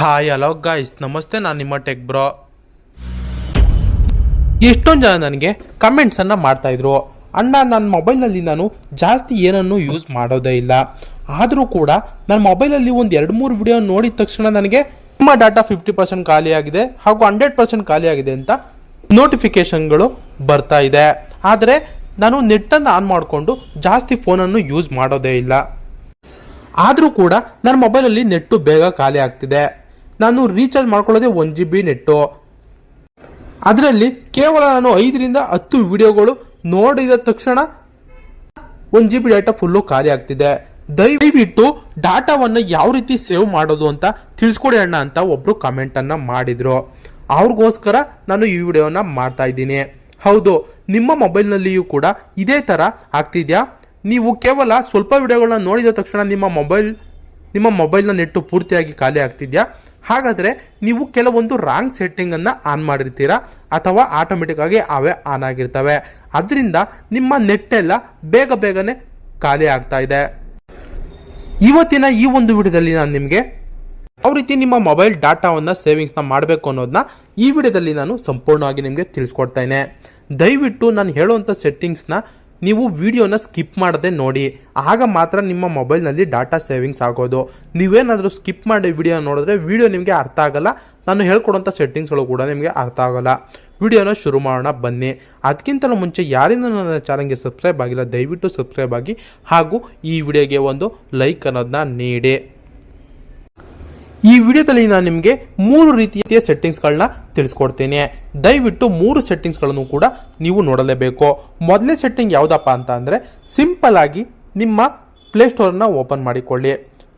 Hi hello guys ನಮಸ್ತೆ, ನಾನು ನಿಮ್ಮ ಟೆಕ್ ಬ್ರೋ ಎಷ್ಟೊಂದು ಜನ ನನಗೆ ಕಮೆಂಟ್ಸನ್ನು ಮಾಡ್ತಾಯಿದ್ರು ಅಣ್ಣ ನನ್ನ ಮೊಬೈಲಲ್ಲಿ ನಾನು ಜಾಸ್ತಿ ಏನನ್ನು ಯೂಸ್ ಮಾಡೋದೇ ಇಲ್ಲ. ಆದರೂ ಕೂಡ ನನ್ನ ಮೊಬೈಲಲ್ಲಿ ಒಂದು ಎರಡು ಮೂರು ವಿಡಿಯೋ ನೋಡಿದ ತಕ್ಷಣ ನನಗೆ ತುಂಬ ಡಾಟಾ ಫಿಫ್ಟಿ ಪರ್ಸೆಂಟ್ ಖಾಲಿಯಾಗಿದೆ ಹಾಗೂ ಹಂಡ್ರೆಡ್ ಪರ್ಸೆಂಟ್ ಖಾಲಿಯಾಗಿದೆ ಅಂತ ನೋಟಿಫಿಕೇಶನ್ಗಳು ಬರ್ತಾ ಇದೆ. ಆದರೆ ನಾನು ನೆಟ್ಟನ್ನು ಆನ್ ಮಾಡಿಕೊಂಡು ಜಾಸ್ತಿ ಫೋನನ್ನು ಯೂಸ್ ಮಾಡೋದೇ ಇಲ್ಲ. ಆದರೂ ಕೂಡ ನನ್ನ ಮೊಬೈಲಲ್ಲಿ ನೆಟ್ಟು ಬೇಗ ಖಾಲಿ ಆಗ್ತಿದೆ. ನಾನು ರೀಚಾರ್ಜ್ ಮಾಡ್ಕೊಳ್ಳೋದೇ ಒನ್ ಜಿ ಬಿ ನೆಟ್ಟು. ಅದರಲ್ಲಿ ಕೇವಲ ನಾನು ಐದರಿಂದ ಹತ್ತು ವಿಡಿಯೋಗಳು ನೋಡಿದ ತಕ್ಷಣ one G B data full ಖಾಲಿ ಆಗ್ತಿದೆ. ದಯವಿಟ್ಟು ಡಾಟಾವನ್ನು ಯಾವ ರೀತಿ ಸೇವ್ ಮಾಡೋದು ಅಂತ ತಿಳಿಸ್ಕೊಡಿ ಅಣ್ಣ ಅಂತ ಒಬ್ಬರು ಕಮೆಂಟನ್ನು ಮಾಡಿದರು. ಅವ್ರಿಗೋಸ್ಕರ ನಾನು ಈ ವಿಡಿಯೋನ ಮಾಡ್ತಾ ಇದ್ದೀನಿ. ಹೌದು, ನಿಮ್ಮ ಮೊಬೈಲ್ನಲ್ಲಿಯೂ ಕೂಡ ಇದೇ ಥರ ಆಗ್ತಿದೆಯಾ? ನೀವು ಕೇವಲ ಸ್ವಲ್ಪ ವಿಡಿಯೋಗಳನ್ನ ನೋಡಿದ ತಕ್ಷಣ ನಿಮ್ಮ ಮೊಬೈಲ್ ನಿಮ್ಮ ಮೊಬೈಲ್ನ ನೆಟ್ಟು ಪೂರ್ತಿಯಾಗಿ ಖಾಲಿ ಆಗ್ತಿದೆಯಾ? ಹಾಗಾದರೆ ನೀವು ಕೆಲವೊಂದು ರಾಂಗ್ ಸೆಟ್ಟಿಂಗನ್ನು ಆನ್ ಮಾಡಿರ್ತೀರಾ? ಅಥವಾ ಆಟೋಮೆಟಿಕ್ಕಾಗಿ ಅವೇ ಆನ್ ಆಗಿರ್ತವೆ. ಅದರಿಂದ ನಿಮ್ಮ ನೆಟ್ಟೆಲ್ಲ ಬೇಗ ಬೇಗನೆ ಖಾಲಿ ಆಗ್ತಾ ಇದೆ. ಇವತ್ತಿನ ಈ ಒಂದು ವಿಡಿಯೋದಲ್ಲಿ ನಾನು ನಿಮಗೆ ಯಾವ ರೀತಿ ನಿಮ್ಮ ಮೊಬೈಲ್ ಡಾಟಾವನ್ನು ಸೇವಿಂಗ್ಸ್ನ ಮಾಡಬೇಕು ಅನ್ನೋದನ್ನ ಈ ವಿಡಿಯೋದಲ್ಲಿ ನಾನು ಸಂಪೂರ್ಣವಾಗಿ ನಿಮಗೆ ತಿಳಿಸ್ಕೊಡ್ತೇನೆ. ದಯವಿಟ್ಟು ನಾನು ಹೇಳುವಂಥ ಸೆಟ್ಟಿಂಗ್ಸ್ನ ನೀವು ವಿಡಿಯೋನ ಸ್ಕಿಪ್ ಮಾಡದೆ ನೋಡಿ. ಆಗ ಮಾತ್ರ ನಿಮ್ಮ ಮೊಬೈಲ್ನಲ್ಲಿ ಡಾಟಾ ಸೇವಿಂಗ್ಸ್ ಆಗೋದು. ನೀವೇನಾದರೂ ಸ್ಕಿಪ್ ಮಾಡಿ ವಿಡಿಯೋ ನೋಡಿದ್ರೆ ವಿಡಿಯೋ ನಿಮಗೆ ಅರ್ಥ ಆಗಲ್ಲ. ನಾನು ಹೇಳ್ಕೊಡೋಂಥ ಸೆಟ್ಟಿಂಗ್ಸ್ಗಳು ಕೂಡ ನಿಮಗೆ ಅರ್ಥ ಆಗೋಲ್ಲ. ವಿಡಿಯೋನ ಶುರು ಮಾಡೋಣ, ಬನ್ನಿ. ಅದಕ್ಕಿಂತಲೂ ಮುಂಚೆ ಯಾರಿಂದ ನನ್ನ ಚಾನಲ್ಗೆ ಸಬ್ಸ್ಕ್ರೈಬ್ ಆಗಿಲ್ಲ, ದಯವಿಟ್ಟು ಸಬ್ಸ್ಕ್ರೈಬ್ ಆಗಿ. ಹಾಗೂ ಈ ವಿಡಿಯೋಗೆ ಒಂದು ಲೈಕ್ ಅನ್ನೋದನ್ನ ನೀಡಿ. ಈ ವಿಡಿಯೋದಲ್ಲಿ ನಾನು ನಿಮಗೆ ಮೂರು ರೀತಿಯ ಸೆಟ್ಟಿಂಗ್ಸ್ಗಳನ್ನ ತಿಳಿಸ್ಕೊಡ್ತೇನೆ. ದಯವಿಟ್ಟು ಮೂರು ಸೆಟ್ಟಿಂಗ್ಸ್ಗಳನ್ನು ಕೂಡ ನೀವು ನೋಡಲೇಬೇಕು. ಮೊದಲನೇ ಸೆಟ್ಟಿಂಗ್ ಯಾವುದಪ್ಪ ಅಂತ ಅಂದರೆ ಸಿಂಪಲ್ ಆಗಿ ನಿಮ್ಮ ಪ್ಲೇಸ್ಟೋರನ್ನ ಓಪನ್ ಮಾಡಿಕೊಳ್ಳಿ.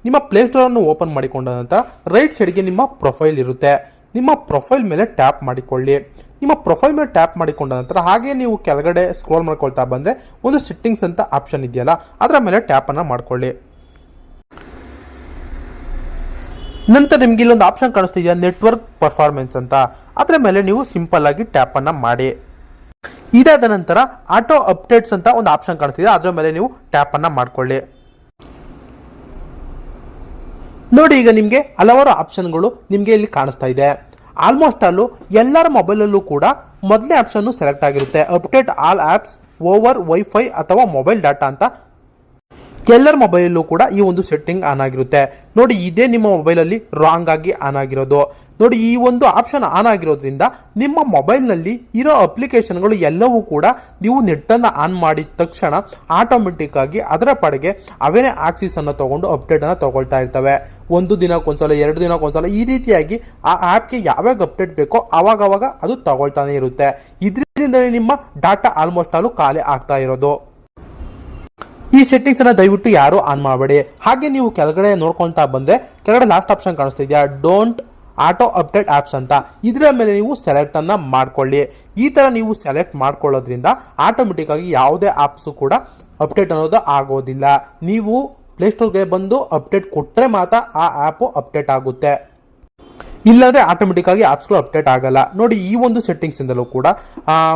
ನಿಮ್ಮ ಪ್ಲೇಸ್ಟೋರನ್ನು ಓಪನ್ ಮಾಡಿಕೊಂಡ ನಂತರ ರೈಟ್ ಸೈಡ್ಗೆ ನಿಮ್ಮ ಪ್ರೊಫೈಲ್ ಇರುತ್ತೆ. ನಿಮ್ಮ ಪ್ರೊಫೈಲ್ ಮೇಲೆ ಟ್ಯಾಪ್ ಮಾಡಿಕೊಳ್ಳಿ. ನಿಮ್ಮ ಪ್ರೊಫೈಲ್ ಮೇಲೆ ಟ್ಯಾಪ್ ಮಾಡಿಕೊಂಡ ನಂತರ ಹಾಗೆ ನೀವು ಕೆಳಗಡೆ ಸ್ಕ್ರೋಲ್ ಮಾಡ್ಕೊಳ್ತಾ ಬಂದರೆ ಒಂದು ಸೆಟ್ಟಿಂಗ್ಸ್ ಅಂತ ಆಪ್ಷನ್ ಇದೆಯಲ್ಲ, ಅದರ ಮೇಲೆ ಟ್ಯಾಪನ್ನು ಮಾಡ್ಕೊಳ್ಳಿ. ನಂತರ ನಿಮ್ಗೆ ಇಲ್ಲೊಂದು ಆಪ್ಷನ್ ಕಾಣಿಸ್ತಿದೆಯಾ? ನೆಟ್ವರ್ಕ್ ಪರ್ಫಾರ್ಮೆನ್ಸ್ ಅಂತ. ಅದರ ಮೇಲೆ ನೀವು ಸಿಂಪಲ್ ಆಗಿ ಟ್ಯಾಪ್ ಅನ್ನ ಮಾಡಿ. ಇದಾದ ನಂತರ ಆಟೋ ಅಪ್ಡೇಟ್ಸ್ ಅಂತ ಒಂದು ಆಪ್ಷನ್ ಕಾಣಿಸ್ತಿದೆ. ಅದರ ಮೇಲೆ ನೀವು ಟ್ಯಾಪ್ ಅನ್ನ ಮಾಡ್ಕೊಳ್ಳಿ. ನೋಡಿ, ಈಗ ನಿಮಗೆ ಹಲವಾರು ಆಪ್ಷನ್ಗಳು ನಿಮಗೆ ಇಲ್ಲಿ ಕಾಣಿಸ್ತಾ ಇದೆ. ಆಲ್ಮೋಸ್ಟ್ ಅಲ್ಲೂ ಎಲ್ಲರ ಮೊಬೈಲಲ್ಲೂ ಕೂಡ ಮೊದಲನೇ ಆಪ್ಷನ್ನು ಸೆಲೆಕ್ಟ್ ಆಗಿರುತ್ತೆ. Update all apps over WiFi ಅಥವಾ ಮೊಬೈಲ್ ಡಾಟಾ ಅಂತ ಎಲ್ಲರ ಮೊಬೈಲಲ್ಲೂ ಕೂಡ ಈ ಒಂದು ಸೆಟ್ಟಿಂಗ್ ಆನ್ ಆಗಿರುತ್ತೆ. ನೋಡಿ, ಇದೇ ನಿಮ್ಮ ಮೊಬೈಲಲ್ಲಿ ರಾಂಗ್ ಆಗಿ ಆನ್ ಆಗಿರೋದು. ನೋಡಿ, ಈ ಒಂದು ಆಪ್ಷನ್ ಆನ್ ಆಗಿರೋದ್ರಿಂದ ನಿಮ್ಮ ಮೊಬೈಲ್ನಲ್ಲಿ ಇರೋ ಅಪ್ಲಿಕೇಶನ್ಗಳು ಎಲ್ಲವೂ ಕೂಡ ನೀವು ನೆಟ್ಟನ್ನು ಆನ್ ಮಾಡಿದ ತಕ್ಷಣ ಆಟೋಮೆಟಿಕ್ ಆಗಿ ಅದರ ಪಡೆಗೆ ಅವೇನೇ ಆಕ್ಸಿಸ್ ಅನ್ನು ತಗೊಂಡು ಅಪ್ಡೇಟ್ ಅನ್ನು ತಗೊಳ್ತಾ ಇರ್ತವೆ. ಒಂದು ದಿನಕ್ಕೊಂದ್ಸಲ ಎರಡು ದಿನಕ್ಕೊಂದ್ಸಲ ಈ ರೀತಿಯಾಗಿ ಆ ಆ್ಯಪ್ಗೆ ಯಾವಾಗ ಅಪ್ಡೇಟ್ ಬೇಕೋ ಅವಾಗವಾಗ ಅದು ತಗೊಳ್ತಾನೆ ಇರುತ್ತೆ. ಇದರಿಂದ ನಿಮ್ಮ ಡಾಟಾ ಆಲ್ಮೋಸ್ಟ್ ಆಲು ಖಾಲಿ ಆಗ್ತಾ ಇರೋದು. ಈ ಸೆಟ್ಟಿಂಗ್ಸ್ ಅನ್ನ ದಯವಿಟ್ಟು ಯಾರು ಆನ್ ಮಾಡಬೇಡಿ. ಹಾಗೆ ನೀವು ಕೆಳಗಡೆ ನೋಡ್ಕೊಳ್ತಾ ಬಂದ್ರೆ ಕೆಳಗಡೆ ಲಾಸ್ಟ್ ಆಪ್ಷನ್ ಕಾಣಿಸ್ತಾ ಇದೆಯಾ? ಡೋಂಟ್ ಆಟೋ ಅಪ್ಡೇಟ್ ಆಪ್ಸ್ ಅಂತ. ಇದರ ಮೇಲೆ ನೀವು ಸೆಲೆಕ್ಟ್ ಅನ್ನ ಮಾಡ್ಕೊಳ್ಳಿ. ಈ ತರ ನೀವು ಸೆಲೆಕ್ಟ್ ಮಾಡ್ಕೊಳ್ಳೋದ್ರಿಂದ ಆಟೋಮೆಟಿಕ್ ಆಗಿ ಯಾವುದೇ ಆಪ್ಸ್ ಕೂಡ ಅಪ್ಡೇಟ್ ಅನ್ನೋದು ಆಗೋದಿಲ್ಲ. ನೀವು ಪ್ಲೇಸ್ಟೋರ್ಗೆ ಬಂದು ಅಪ್ಡೇಟ್ ಕೊಟ್ಟರೆ ಮಾತ್ರ ಆ ಆ್ಯಪು ಅಪ್ಡೇಟ್ ಆಗುತ್ತೆ. ಇಲ್ಲಾಂದರೆ ಆಟೋಮೆಟಿಕ್ಕಾಗಿ ಆಪ್ಸ್ಗಳು ಅಪ್ಡೇಟ್ ಆಗಲ್ಲ. ನೋಡಿ, ಈ ಒಂದು ಸೆಟ್ಟಿಂಗ್ಸಿಂದಲೂ ಕೂಡ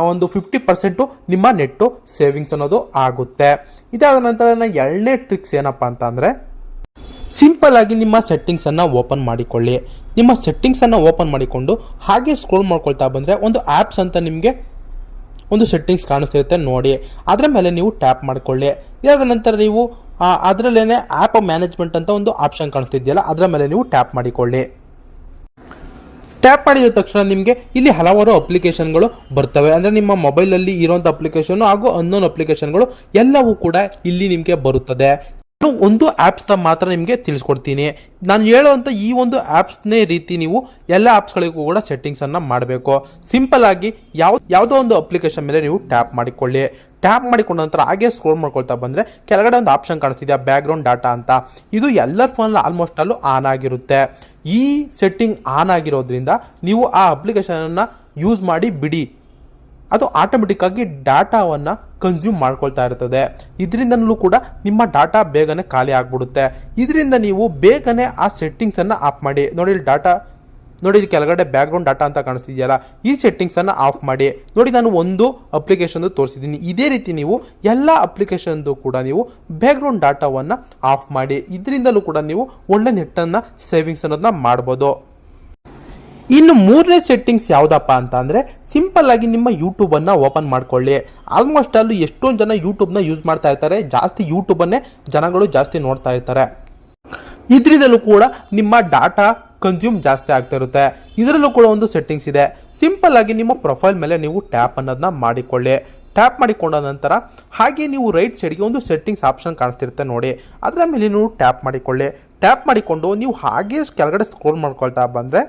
ಒಂದು ಫಿಫ್ಟಿ ಪರ್ಸೆಂಟು ನಿಮ್ಮ ನೆಟ್ಟು ಸೇವಿಂಗ್ಸ್ ಅನ್ನೋದು ಆಗುತ್ತೆ. ಇದಾದ ನಂತರ ಎರಡನೇ ಟ್ರಿಕ್ಸ್ ಏನಪ್ಪ ಅಂತ ಅಂದರೆ ಸಿಂಪಲ್ ಆಗಿ ನಿಮ್ಮ ಸೆಟ್ಟಿಂಗ್ಸನ್ನು ಓಪನ್ ಮಾಡಿಕೊಳ್ಳಿ. ನಿಮ್ಮ ಸೆಟ್ಟಿಂಗ್ಸನ್ನು ಓಪನ್ ಮಾಡಿಕೊಂಡು ಹಾಗೆ ಸ್ಕ್ರೋಲ್ ಮಾಡ್ಕೊಳ್ತಾ ಬಂದರೆ ಒಂದು ಆ್ಯಪ್ಸ್ ಅಂತ ನಿಮಗೆ ಒಂದು ಸೆಟ್ಟಿಂಗ್ಸ್ ಕಾಣಿಸ್ತಿರುತ್ತೆ ನೋಡಿ. ಅದರ ಮೇಲೆ ನೀವು ಟ್ಯಾಪ್ ಮಾಡಿಕೊಳ್ಳಿ. ಇದಾದ ನಂತರ ನೀವು ಅದರಲ್ಲೇ ಆ್ಯಪ್ ಮ್ಯಾನೇಜ್ಮೆಂಟ್ ಅಂತ ಒಂದು ಆಪ್ಷನ್ ಕಾಣಿಸ್ತಿದೆಯಲ್ಲ, ಅದರ ಮೇಲೆ ನೀವು ಟ್ಯಾಪ್ ಮಾಡಿಕೊಳ್ಳಿ. ಟ್ಯಾಪ್ ಮಾಡಿದ ತಕ್ಷಣ ನಿಮಗೆ ಇಲ್ಲಿ ಹಲವಾರು ಅಪ್ಲಿಕೇಶನ್ಗಳು ಬರ್ತವೆ. ಅಂದರೆ ನಿಮ್ಮ ಮೊಬೈಲಲ್ಲಿ ಇರೋಂಥ ಅಪ್ಲಿಕೇಶನ್ ಹಾಗೂ ಅನ್ನೋನ್ ಅಪ್ಲಿಕೇಶನ್ಗಳು ಎಲ್ಲವೂ ಕೂಡ ಇಲ್ಲಿ ನಿಮಗೆ ಬರುತ್ತದೆ. ಒಂದು ಆ್ಯಪ್ಸ್ನ ಮಾತ್ರ ನಿಮಗೆ ತಿಳಿಸ್ಕೊಡ್ತೀನಿ. ನಾನು ಹೇಳುವಂಥ ಈ ಒಂದು ಆ್ಯಪ್ಸ್ನೇ ರೀತಿ ನೀವು ಎಲ್ಲ ಆ್ಯಪ್ಸ್ಗಳಿಗೂ ಕೂಡ ಸೆಟ್ಟಿಂಗ್ಸನ್ನು ಮಾಡಬೇಕು. ಸಿಂಪಲ್ ಆಗಿ ಯಾವ ಯಾವುದೋ ಒಂದು ಅಪ್ಲಿಕೇಶನ್ ಮೇಲೆ ನೀವು ಟ್ಯಾಪ್ ಮಾಡಿಕೊಳ್ಳಿ. ಟ್ಯಾಪ್ ಮಾಡಿಕೊಂಡ ನಂತರ ಹಾಗೆ ಸ್ಕ್ರೋಲ್ ಮಾಡ್ಕೊಳ್ತಾ ಬಂದರೆ ಕೆಳಗಡೆ ಒಂದು ಆಪ್ಷನ್ ಕಾಣಿಸ್ತಿದೆ ಬ್ಯಾಕ್ಗ್ರೌಂಡ್ ಡಾಟಾ ಅಂತ. ಇದು ಎಲ್ಲ ಫೋನಲ್ಲಿ ಆಲ್ಮೋಸ್ಟ್ ಅಲ್ಲೂ ಆನ್ ಆಗಿರುತ್ತೆ. ಈ ಸೆಟ್ಟಿಂಗ್ ಆನ್ ಆಗಿರೋದ್ರಿಂದ ನೀವು ಆ ಅಪ್ಲಿಕೇಶನನ್ನು ಯೂಸ್ ಮಾಡಿ ಬಿಡಿ. ಅದು ಆಟೋಮೆಟಿಕ್ಕಾಗಿ ಡಾಟಾವನ್ನು ಕನ್ಸ್ಯೂಮ್ ಮಾಡ್ಕೊಳ್ತಾ ಇರ್ತದೆ. ಇದರಿಂದಲೂ ಕೂಡ ನಿಮ್ಮ ಡಾಟಾ ಬೇಗನೆ ಖಾಲಿ ಆಗಿಬಿಡುತ್ತೆ. ಇದರಿಂದ ನೀವು ಬೇಗನೆ ಆ ಸೆಟ್ಟಿಂಗ್ಸನ್ನು ಆಫ್ ಮಾಡಿ. ನೋಡಿ ಡಾಟಾ ನೋಡಿ ಇದು ಕೆಳಗಡೆ ಬ್ಯಾಕ್ಗ್ರೌಂಡ್ ಡಾಟಾ ಅಂತ ಕಾಣಿಸ್ತಿದೆಯಲ್ಲ, ಈ ಸೆಟ್ಟಿಂಗ್ಸನ್ನು ಆಫ್ ಮಾಡಿ. ನೋಡಿ, ನಾನು ಒಂದು ಅಪ್ಲಿಕೇಶನ್ದು ತೋರಿಸಿದ್ದೀನಿ. ಇದೇ ರೀತಿ ನೀವು ಎಲ್ಲ ಅಪ್ಲಿಕೇಶನ್ದು ಕೂಡ ನೀವು ಬ್ಯಾಕ್ಗ್ರೌಂಡ್ ಡಾಟಾವನ್ನು ಆಫ್ ಮಾಡಿ. ಇದರಿಂದಲೂ ಕೂಡ ನೀವು ಒಳ್ಳೆ ನೆಟ್ಟನ್ನು ಸೇವಿಂಗ್ಸ್ ಅನ್ನೋದನ್ನ ಮಾಡ್ಬೋದು. ಇನ್ನು ಮೂರನೇ ಸೆಟ್ಟಿಂಗ್ಸ್ ಯಾವುದಪ್ಪ ಅಂತ ಅಂದರೆ ಸಿಂಪಲ್ ಆಗಿ ನಿಮ್ಮ ಯೂಟ್ಯೂಬನ್ನು ಓಪನ್ ಮಾಡ್ಕೊಳ್ಳಿ. ಆಲ್ಮೋಸ್ಟ್ ಅಲ್ಲೂ ಎಷ್ಟೊಂದು ಜನ ಯೂಟ್ಯೂಬ್ನ ಯೂಸ್ ಮಾಡ್ತಾ ಇರ್ತಾರೆ. ಜಾಸ್ತಿ ಯೂಟ್ಯೂಬನ್ನೇ ಜನಗಳು ಜಾಸ್ತಿ ನೋಡ್ತಾ ಇರ್ತಾರೆ. ಇದರಿಂದಲೂ ಕೂಡ ನಿಮ್ಮ ಡಾಟಾ ಕನ್ಸ್ಯೂಮ್ ಜಾಸ್ತಿ ಆಗ್ತಾ ಇರುತ್ತೆ. ಇದರಲ್ಲೂ ಕೂಡ ಒಂದು ಸೆಟ್ಟಿಂಗ್ಸ್ ಇದೆ. ಸಿಂಪಲ್ ಆಗಿ ನಿಮ್ಮ ಪ್ರೊಫೈಲ್ ಮೇಲೆ ನೀವು ಟ್ಯಾಪ್ ಅನ್ನೋದನ್ನ ಮಾಡಿಕೊಳ್ಳಿ. ಟ್ಯಾಪ್ ಮಾಡಿಕೊಂಡ ನಂತರ ಹಾಗೆ ನೀವು ರೈಟ್ ಸೈಡ್ಗೆ ಒಂದು ಸೆಟ್ಟಿಂಗ್ಸ್ ಆಪ್ಷನ್ ಕಾಣಿಸ್ತಿರುತ್ತೆ ನೋಡಿ. ಅದರ ಮೇಲೆ ನೀವು ಟ್ಯಾಪ್ ಮಾಡಿಕೊಳ್ಳಿ. ಟ್ಯಾಪ್ ಮಾಡಿಕೊಂಡು ನೀವು ಹಾಗೆ ಕೆಳಗಡೆ ಸ್ಕ್ರೋಲ್ ಮಾಡ್ಕೊಳ್ತಾ ಬಂದರೆ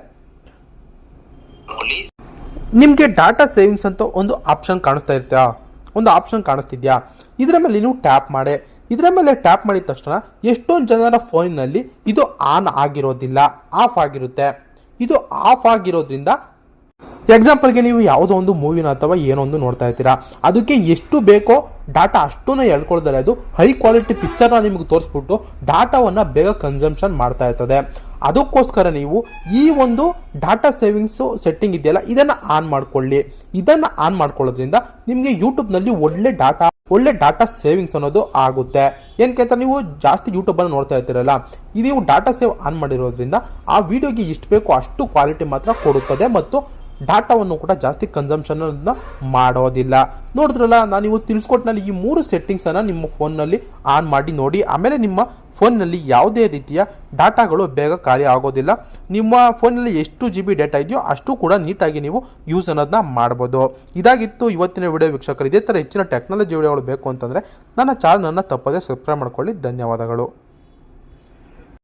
ನಿಮಗೆ ಡಾಟಾ ಸೇವಿಂಗ್ಸ್ ಅಂತ ಒಂದು ಆಪ್ಷನ್ ಕಾಣಿಸ್ತಾ ಇರ್ತಾ ಒಂದು ಆಪ್ಷನ್ ಕಾಣಿಸ್ತಿದ್ಯಾ? ಇದರ ಮೇಲೆ ನೀವು ಟ್ಯಾಪ್ ಮಾಡಿ. ಇದರ ಮೇಲೆ ಟ್ಯಾಪ್ ಮಾಡಿದ ತಕ್ಷಣ ಎಷ್ಟೊಂದು ಜನರ ಫೋನ್ನಲ್ಲಿ ಇದು ಆನ್ ಆಗಿರೋದಿಲ್ಲ, ಆಫ್ ಆಗಿರುತ್ತೆ. ಇದು ಆಫ್ ಆಗಿರೋದ್ರಿಂದ ಎಕ್ಸಾಂಪಲ್ಗೆ ನೀವು ಯಾವುದೋ ಒಂದು ಮೂವಿನ ಅಥವಾ ಏನೋ ಒಂದು ನೋಡ್ತಾ ಇರ್ತೀರಾ ಅದಕ್ಕೆ ಎಷ್ಟು ಬೇಕೋ ಡಾಟಾ ಅಷ್ಟನ್ನು ಎಳ್ಕೊಳ್ತಾರೆ ಅದು ಹೈ ಕ್ವಾಲಿಟಿ ಪಿಕ್ಚರ್ನ ನಿಮಗೆ ತೋರಿಸ್ಬಿಟ್ಟು ಡಾಟಾವನ್ನು ಬೇಗ ಕನ್ಸಂಪ್ಷನ್ ಮಾಡ್ತಾ ಇರ್ತದೆ. ಅದಕ್ಕೋಸ್ಕರ ನೀವು ಈ ಒಂದು ಡಾಟಾ ಸೇವಿಂಗ್ಸು ಸೆಟ್ಟಿಂಗ್ ಇದೆಯಲ್ಲ, ಇದನ್ನು ಆನ್ ಮಾಡ್ಕೊಳ್ಳಿ. ಇದನ್ನು ಆನ್ ಮಾಡ್ಕೊಳ್ಳೋದ್ರಿಂದ ನಿಮಗೆ ಯೂಟ್ಯೂಬ್ನಲ್ಲಿ ಒಳ್ಳೆ ಡಾಟಾ ಒಳ್ಳೆ ಡಾಟಾ ಸೇವಿಂಗ್ಸ್ ಅನ್ನೋದು ಆಗುತ್ತೆ. ಏನಕ್ಕೆ ಅಂತ ನೀವು? ಜಾಸ್ತಿ ಯೂಟ್ಯೂಬನ್ನು ನೋಡ್ತಾ ಇರ್ತೀರಲ್ಲ ಇದು ನೀವು ಡಾಟಾ ಸೇವ್ ಆನ್ ಮಾಡಿರೋದ್ರಿಂದ ಆ ವಿಡಿಯೋಗೆ ಎಷ್ಟು ಬೇಕೋ ಅಷ್ಟು ಕ್ವಾಲಿಟಿ ಮಾತ್ರ ಕೊಡುತ್ತದೆ ಮತ್ತು ಡಾಟಾವನ್ನು ಕೂಡ ಜಾಸ್ತಿ ಕನ್ಸಂಪ್ಷನ್ ಮಾಡೋದಿಲ್ಲ. ನೋಡಿದ್ರಲ್ಲ, ನಾನು ಇವತ್ತು ತಿಳಿಸ್ಕೊಟ್ನಲ್ಲಿ ಈ ಮೂರು ಸೆಟ್ಟಿಂಗ್ಸನ್ನು ನಿಮ್ಮ ಫೋನ್ನಲ್ಲಿ ಆನ್ ಮಾಡಿ ನೋಡಿ. ಆಮೇಲೆ ನಿಮ್ಮ ಫೋನ್ನಲ್ಲಿ ಯಾವುದೇ ರೀತಿಯ ಡಾಟಾಗಳು ಬೇಗ ಖಾಲಿ ಆಗೋದಿಲ್ಲ. ನಿಮ್ಮ ಫೋನಲ್ಲಿ ಎಷ್ಟು ಜಿ ಬಿ ಡೇಟಾ ಇದೆಯೋ ಅಷ್ಟು ಕೂಡ ನೀಟಾಗಿ ನೀವು ಯೂಸ್ ಅನ್ನೋದನ್ನ ಮಾಡ್ಬೋದು. ಇದಾಗಿತ್ತು ಇವತ್ತಿನ ವಿಡಿಯೋ ವೀಕ್ಷಕರು. ಇದೇ ಥರ ಹೆಚ್ಚಿನ ಟೆಕ್ನಾಲಜಿ ವಿಡಿಯೋಗಳು ಬೇಕು ಅಂತಂದರೆ ನನ್ನ ಚಾನಲನ್ನು ತಪ್ಪದೇ ಸಬ್ಸ್ಕ್ರೈಬ್ ಮಾಡ್ಕೊಳ್ಳಿ. ಧನ್ಯವಾದಗಳು.